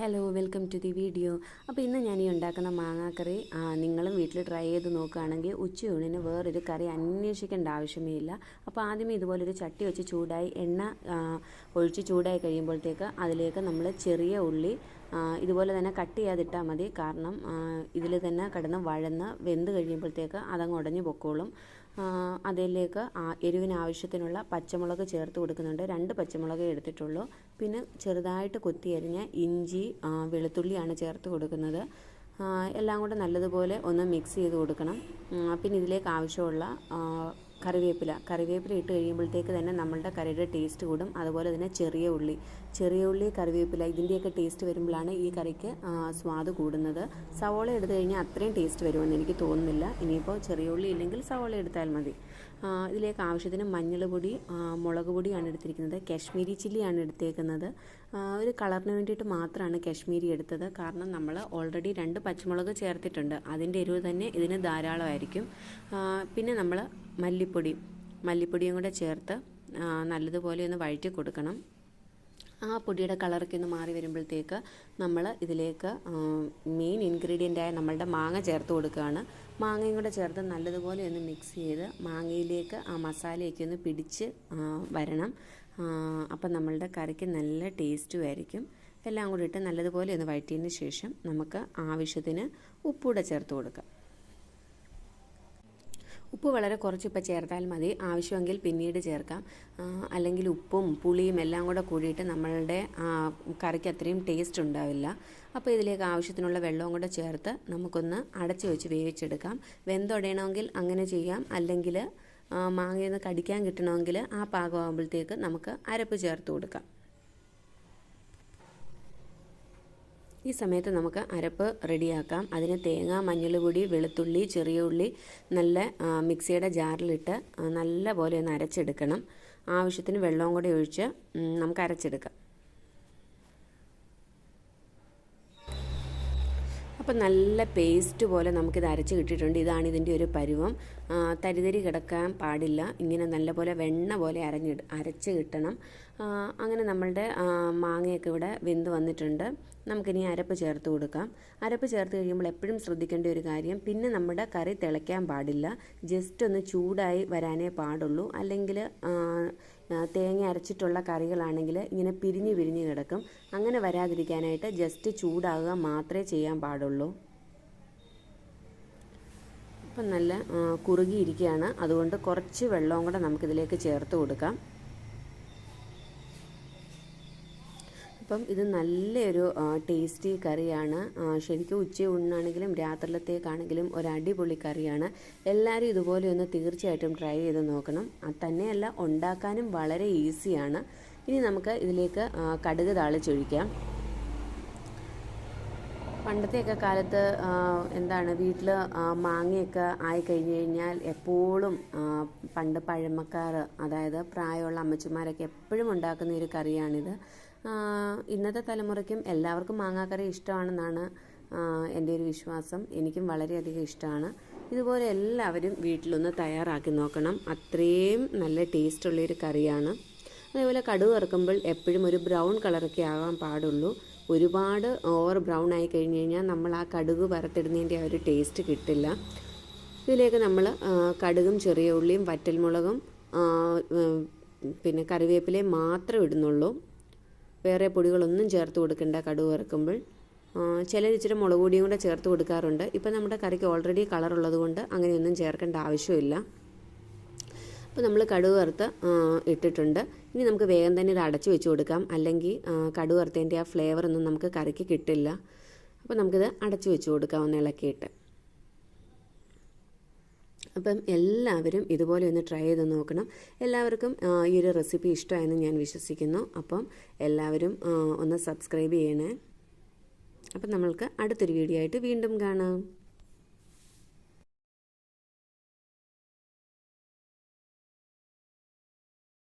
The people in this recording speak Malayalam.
Hello welcome to the video അപ്പോൾ ഇന്ന് ഞാൻ ഈ ഉണ്ടാക്കുന്ന മാങ്ങാക്കറി നിങ്ങളും വീട്ടിൽ ട്രൈ ചെയ്ത് നോക്കുകയാണെങ്കിൽ ഉച്ചയൂണിന് വേറൊരു കറി അന്വേഷിക്കേണ്ട ആവശ്യമേ ഇല്ല. അപ്പോൾ ആദ്യമേ ഇതുപോലൊരു ചട്ടി വെച്ച് ചൂടായി എണ്ണ ഒഴിച്ച് ചൂടായി കഴിയുമ്പോഴത്തേക്ക് അതിലേക്ക് നമ്മൾ ചെറിയ ഉള്ളി ഇതുപോലെ തന്നെ കട്ട് ചെയ്യാതിട്ടാൽ മതി. കാരണം ഇതിൽ തന്നെ കിടന്ന് വഴന്ന് വെന്ത് കഴിയുമ്പോഴത്തേക്ക് അതങ്ങ് ഉടഞ്ഞു പൊക്കോളും. അതിലേക്ക് എരിവിന് ആവശ്യത്തിനുള്ള പച്ചമുളക് ചേർത്ത് കൊടുക്കുന്നുണ്ട്. രണ്ട് പച്ചമുളക് എടുത്തിട്ടുള്ളൂ. പിന്നെ ചെറുതായിട്ട് കൊത്തി അരിഞ്ഞ ഇഞ്ചി വെളുത്തുള്ളിയാണ് ചേർത്ത് കൊടുക്കുന്നത്. എല്ലാം കൂടെ നല്ലതുപോലെ ഒന്ന് മിക്സ് ചെയ്ത് കൊടുക്കണം. പിന്നെ ഇതിലേക്ക് ആവശ്യമുള്ള കറിവേപ്പില. കറിവേപ്പില ഇട്ട് കഴിയുമ്പോഴത്തേക്ക് തന്നെ നമ്മളുടെ കറിയുടെ ടേസ്റ്റ് കൂടും. അതുപോലെ തന്നെ ചെറിയ ഉള്ളി. ചെറിയ ഉള്ളി കറിവേപ്പില ഇതിന്റെയൊക്കെ ടേസ്റ്റ് വരുമ്പോഴാണ് ഈ കറിക്ക് സ്വാദ് കൂടുന്നത്. സവോള എടുത്തു കഴിഞ്ഞാൽ അത്രയും ടേസ്റ്റ് വരുമെന്ന് എനിക്ക് തോന്നുന്നില്ല. ഇനിയിപ്പോൾ ചെറിയ ഉള്ളി ഇല്ലെങ്കിൽ സവോള എടുത്താൽ മതി. ഇതിലേക്ക് ആവശ്യത്തിന് മഞ്ഞൾ പൊടി മുളക് പൊടിയാണ് എടുത്തിരിക്കുന്നത്. കാശ്മീരി ചില്ലിയാണ് എടുത്തേക്കുന്നത്. ഒരു കളറിന് വേണ്ടിയിട്ട് മാത്രമാണ് കാശ്മീരി എടുത്തത്. കാരണം നമ്മൾ ഓൾറെഡി രണ്ട് പച്ചമുളക് ചേർത്തിട്ടുണ്ട്. അതിന്റെ എരിവ് തന്നെ ഇതിന് ധാരാളമായിരിക്കും. പിന്നെ നമ്മൾ മല്ലിപ്പൊടി മല്ലിപ്പൊടിയും കൂടെ ചേർത്ത് നല്ലതുപോലെ ഒന്ന് വഴറ്റി കൊടുക്കണം. ആ പൊടിയുടെ കളറൊക്കെ ഒന്ന് മാറി വരുമ്പോഴത്തേക്ക് നമ്മൾ ഇതിലേക്ക് മെയിൻ ഇൻഗ്രീഡിയന്റായ നമ്മളുടെ മാങ്ങ ചേർത്ത് കൊടുക്കുകയാണ്. മാങ്ങയും കൂടെ ചേർത്ത് നല്ലതുപോലെ ഒന്ന് മിക്സ് ചെയ്ത് മാങ്ങയിലേക്ക് ആ മസാലയൊക്കെ ഒന്ന് പിടിച്ച് വരണം. അപ്പം നമ്മളുടെ കറിക്ക് നല്ല ടേസ്റ്റും ആയിരിക്കും. എല്ലാം കൂടി ഇട്ട് നല്ലതുപോലെ ഒന്ന് വഴറ്റിയതിന് ശേഷം നമുക്ക് ആവശ്യത്തിന് ഉപ്പൂടെ ചേർത്ത് കൊടുക്കാം. ഉപ്പ് വളരെ കുറച്ച് ഇപ്പം ചേർത്താൽ മതി. ആവശ്യമെങ്കിൽ പിന്നീട് ചേർക്കാം. അല്ലെങ്കിൽ ഉപ്പും പുളിയും എല്ലാം കൂടെ കൂടിയിട്ട് നമ്മളുടെ കറിക്ക് അത്രയും ടേസ്റ്റ് ഉണ്ടാവില്ല. അപ്പോൾ ഇതിലേക്ക് ആവശ്യത്തിനുള്ള വെള്ളവും കൂടെ ചേർത്ത് നമുക്കൊന്ന് അടച്ചു വെച്ച് വേവിച്ചെടുക്കാം. വെന്തൊടയണമെങ്കിൽ അങ്ങനെ ചെയ്യാം. അല്ലെങ്കിൽ മാങ്ങയിൽ നിന്ന് കടിക്കാൻ കിട്ടണമെങ്കിൽ ആ പാകമാകുമ്പോഴത്തേക്ക് നമുക്ക് അരപ്പ് ചേർത്ത് കൊടുക്കാം. ഈ സമയത്ത് നമുക്ക് അരപ്പ് റെഡിയാക്കാം. അതിന് തേങ്ങ മഞ്ഞൾപ്പൊടി വെളുത്തുള്ളി ചെറിയ ഉള്ളി നല്ല മിക്സിയുടെ ജാറിലിട്ട് നല്ല പോലെ ഒന്ന് അരച്ചെടുക്കണം. ആവശ്യത്തിന് വെള്ളവും കൂടി ഒഴിച്ച് നമുക്ക് അരച്ചെടുക്കാം. അപ്പോൾ നല്ല പേസ്റ്റ് പോലെ നമുക്കിത് അരച്ച് കിട്ടിയിട്ടുണ്ട്. ഇതാണ് ഇതിന്റെ ഒരു പരുവം. തരിതരി കിടക്കാൻ പാടില്ല. ഇങ്ങനെ നല്ല പോലെ വെണ്ണ പോലെ അരഞ്ഞി അരച്ച് കിട്ടണം. അങ്ങനെ നമ്മളുടെ മാങ്ങയൊക്കെ ഇവിടെ വെന്ത് വന്നിട്ടുണ്ട്. നമുക്കിനി അരപ്പ് ചേർത്ത് കൊടുക്കാം. അരപ്പ് ചേർത്ത് കഴിയുമ്പോൾ എപ്പോഴും ശ്രദ്ധിക്കേണ്ട ഒരു കാര്യം പിന്നെ നമ്മുടെ കറി തിളയ്ക്കാൻ പാടില്ല. ജസ്റ്റ് ഒന്ന് ചൂടായി വരാനേ പാടുള്ളൂ. അല്ലെങ്കിൽ തേങ്ങ അരച്ചിട്ടുള്ള കറികളാണെങ്കിൽ ഇങ്ങനെ പിരിഞ്ഞ് പിരിഞ്ഞ് കിടക്കും. അങ്ങനെ വരാതിരിക്കാനായിട്ട് ജസ്റ്റ് ചൂടാകുക മാത്രമേ ചെയ്യാൻ പാടുള്ളൂ. അപ്പം നല്ല കുറുകിയിരിക്കുകയാണ്. അതുകൊണ്ട് കുറച്ച് വെള്ളവും കൂടെ നമുക്കിതിലേക്ക് ചേർത്ത് കൊടുക്കാം. അപ്പം ഇത് നല്ലൊരു ടേസ്റ്റി കറിയാണ്. ശരിക്കും ഉച്ച ഉണ്ണാണെങ്കിലും രാത്രിലത്തേക്കാണെങ്കിലും ഒരു അടിപൊളി കറിയാണ്. എല്ലാവരും ഇതുപോലെ ഒന്ന് തീർച്ചയായിട്ടും ട്രൈ ചെയ്ത് നോക്കണം. തന്നെയല്ല ഉണ്ടാക്കാനും വളരെ ഈസിയാണ് ഇനി നമുക്ക് ഇതിലേക്ക് കടുക് താളിച്ചൊഴിക്കാം. പണ്ടത്തെയൊക്കെ കാലത്ത് എന്താണ് വീട്ടിൽ മാങ്ങയൊക്കെ ആയി കഴിഞ്ഞു കഴിഞ്ഞാൽ എപ്പോഴും പണ്ട് പഴമക്കാർ അതായത് പ്രായമുള്ള അമ്മച്ചിമാരൊക്കെ എപ്പോഴും ഉണ്ടാക്കുന്ന ഒരു കറിയാണിത്. ഇന്നത്തെ തലമുറയ്ക്കും എല്ലാവർക്കും മാങ്ങാക്കറി ഇഷ്ടമാണെന്നാണ് എന്റെ ഒരു വിശ്വാസം. എനിക്കും വളരെയധികം ഇഷ്ടമാണ്. ഇതുപോലെ എല്ലാവരും വീട്ടിലൊന്ന് തയ്യാറാക്കി നോക്കണം. അത്രയും നല്ല ടേസ്റ്റുള്ളൊരു കറിയാണ്. അതേപോലെ കടുക് വറുക്കുമ്പോൾ എപ്പോഴും ഒരു ബ്രൗൺ കളറൊക്കെ ആകാൻ പാടുള്ളൂ. ഒരുപാട് ഓവർ ബ്രൗൺ ആയി കഴിഞ്ഞ് കഴിഞ്ഞാൽ നമ്മൾ ആ കടുക് വറുത്തിടുന്നതിന്റെ ആ ഒരു ടേസ്റ്റ് കിട്ടില്ല. ഇതിലേക്ക് നമ്മൾ കടുകും ചെറിയ ഉള്ളിയും വറ്റൽമുളകും പിന്നെ കറിവേപ്പിലയും മാത്രം ഇടുന്നുള്ളൂ. വേറെ പൊടികളൊന്നും ചേർത്ത് കൊടുക്കണ്ട കടുക് വറുക്കുമ്പോൾ. ചിലർ ഇച്ചിരി മുളക് പൊടിയും കൂടെ ചേർത്ത് കൊടുക്കാറുണ്ട്. ഇപ്പം നമ്മുടെ കറിക്ക് ഓൾറെഡി കളർ ഉള്ളതുകൊണ്ട് അങ്ങനെയൊന്നും ചേർക്കേണ്ട ആവശ്യമില്ല. അപ്പോൾ നമ്മൾ കടുക് വറുത്ത് ഇട്ടിട്ടുണ്ട്. ഇനി നമുക്ക് വേഗം തന്നെ ഇത് അടച്ചു വെച്ച് കൊടുക്കാം. അല്ലെങ്കിൽ കടുക് വറുത്തതിന്റെ ആ ഫ്ലേവർ ഒന്നും നമുക്ക് കറിക്ക് കിട്ടില്ല. അപ്പോൾ നമുക്കിത് അടച്ചു വെച്ച് കൊടുക്കാം ഒന്ന് ഇളക്കിയിട്ട്. അപ്പം എല്ലാവരും ഇതുപോലെ ഒന്ന് ട്രൈ ചെയ്ത് നോക്കണം. എല്ലാവർക്കും ഈ ഒരു റെസിപ്പി ഇഷ്ടമായെന്ന് ഞാൻ വിശ്വസിക്കുന്നു. അപ്പം എല്ലാവരും ഒന്ന് സബ്സ്ക്രൈബ് ചെയ്യണേ. അപ്പം നമ്മൾക്ക് അടുത്തൊരു വീഡിയോ ആയിട്ട് വീണ്ടും കാണാം.